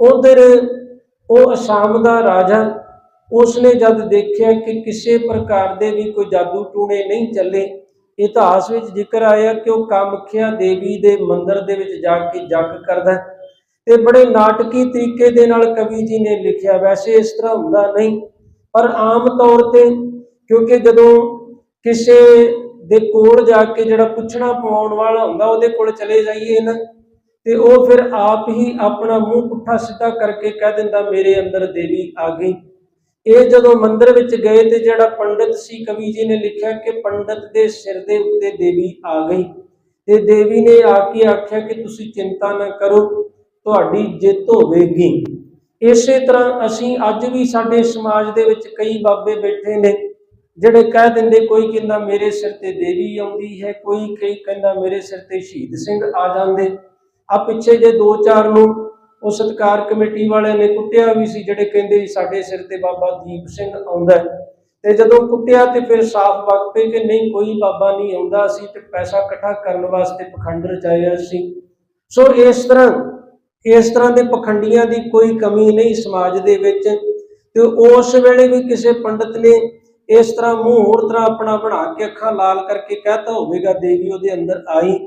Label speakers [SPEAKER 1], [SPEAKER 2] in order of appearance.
[SPEAKER 1] ਉਧਰ ਉਹ ਅਸਾਮ ਦਾ ਰਾਜਾ, ਉਸਨੇ ਜਦ ਦੇਖਿਆ ਕਿ ਕਿਸੇ ਪ੍ਰਕਾਰ ਦੇ ਵੀ ਕੋਈ ਜਾਦੂ ਟੂਣੇ ਨਹੀਂ ਚੱਲੇ, ਇਤਿਹਾਸ ਵਿੱਚ ਜ਼ਿਕਰ ਆਇਆ ਕਿ ਉਹ ਕਾਮਖਿਆ ਦੇਵੀ ਦੇ ਮੰਦਿਰ ਦੇ ਵਿੱਚ ਜਾ ਕੇ ਜੱਗ ਕਰਦਾ ਤੇ ਬੜੇ ਨਾਟਕੀ ਤਰੀਕੇ ਦੇ ਨਾਲ ਕਵੀ ਜੀ ਨੇ ਲਿਖਿਆ। ਵੈਸੇ ਇਸ ਤਰ੍ਹਾਂ ਹੁੰਦਾ ਨਹੀਂ, ਪਰ ਆਮ ਤੌਰ ਤੇ ਕਿਉਂਕਿ ਜਦੋਂ ਕਿਸੇ ਦੇ ਕੋਲ ਜਾ ਕੇ ਜਿਹੜਾ ਪੁੱਛਣਾ ਪਾਉਣ ਵਾਲਾ ਹੁੰਦਾ, ਉਹਦੇ ਕੋਲ ਚਲੇ ਜਾਈਏ ਨਾ ਤੇ ਉਹ ਫਿਰ ਆਪ ਹੀ ਆਪਣਾ ਮੂੰਹ ਪੁੱਠਾ ਸਿੱਧਾ ਕਰਕੇ ਕਹਿ ਦਿੰਦਾ, ਮੇਰੇ ਅੰਦਰ ਦੇਵੀ ਆ ਗਈ। ਇਹ ਜਦੋਂ ਮੰਦਿਰ ਵਿੱਚ ਗਏ ਤੇ ਜਿਹੜਾ ਪੰਡਿਤ ਸੀ, ਕਵੀ ਜੀ ਨੇ ਲਿਖਿਆ ਕਿ ਪੰਡਿਤ ਦੇ ਸਿਰ ਦੇ ਉੱਤੇ ਦੇਵੀ ਆ ਗਈ। ਤੇ ਦੇਵੀ ਨੇ ਆ ਕੇ ਆਖਿਆ ਕਿ ਤੁਸੀਂ ਚਿੰਤਾ ਨਾ ਕਰੋ, ਤੁਹਾਡੀ ਜਿੱਤ ਹੋਵੇਗੀ। ਇਸੇ ਤਰ੍ਹਾਂ ਅਸੀਂ ਅੱਜ ਵੀ ਸਾਡੇ ਸਮਾਜ ਦੇ ਵਿੱਚ ਕਈ ਬਾਬੇ ਬੈਠੇ ਨੇ, ਜਿਹੜੇ ਕਹਿ ਦਿੰਦੇ, ਕੋਈ ਕਹਿੰਦਾ ਮੇਰੇ ਸਿਰ ਤੇ ਦੇਵੀ ਆਉਂਦੀ ਹੈ, ਕੋਈ ਕਈ ਕਹਿੰਦਾ ਮੇਰੇ ਸਿਰ ਤੇ ਸ਼ਹੀਦ ਸਿੰਘ ਆ ਜਾਂਦੇ। ਆ ਪਿੱਛੇ ਜੇ ਦੋ ਚਾਰ ਨੂੰ ਉਹ ਸਤਕਾਰ ਕਮੇਟੀ ਵਾਲਿਆਂ ਨੇ ਕੁੱਟਿਆ ਵੀ ਸੀ, ਜਿਹੜੇ ਕਹਿੰਦੇ ਸਾਡੇ ਸਿਰ ਤੇ ਬਾਬਾ ਦੀਪ ਸਿੰਘ ਆਉਂਦਾ ਤੇ ਜਦੋਂ ਕੁੱਟਿਆ ਤੇ ਫਿਰ ਸਾਫ਼ ਵਕ ਪਏ ਕਿ ਨਹੀਂ, ਕੋਈ ਬਾਬਾ ਨਹੀਂ ਆਉਂਦਾ ਸੀ ਤੇ ਪੈਸਾ ਇਕੱਠਾ ਕਰਨ ਵਾਸਤੇ ਪਖੰਡ ਰਚਾਇਆ ਸੀ। ਸੋ ਇਸ ਤਰ੍ਹਾਂ ਇਸ ਤਰ੍ਹਾਂ ਦੇ ਪਖੰਡੀਆਂ ਦੀ ਕੋਈ ਕਮੀ ਨਹੀਂ ਸਮਾਜ ਦੇ ਵਿੱਚ ਤੇ ਉਸ ਵੇਲੇ ਵੀ ਕਿਸੇ ਪੰਡਤ ਨੇ ਇਸ ਤਰ੍ਹਾਂ ਮੂੰਹ ਹੋਰ ਤਰ੍ਹਾਂ ਆਪਣਾ ਬਣਾ ਕੇ ਅੱਖਾਂ ਲਾਲ ਕਰਕੇ ਕਹਤਾ ਹੋਵੇਗਾ, ਦੇਵੀ ਉਹਦੇ ਅੰਦਰ ਆਈ।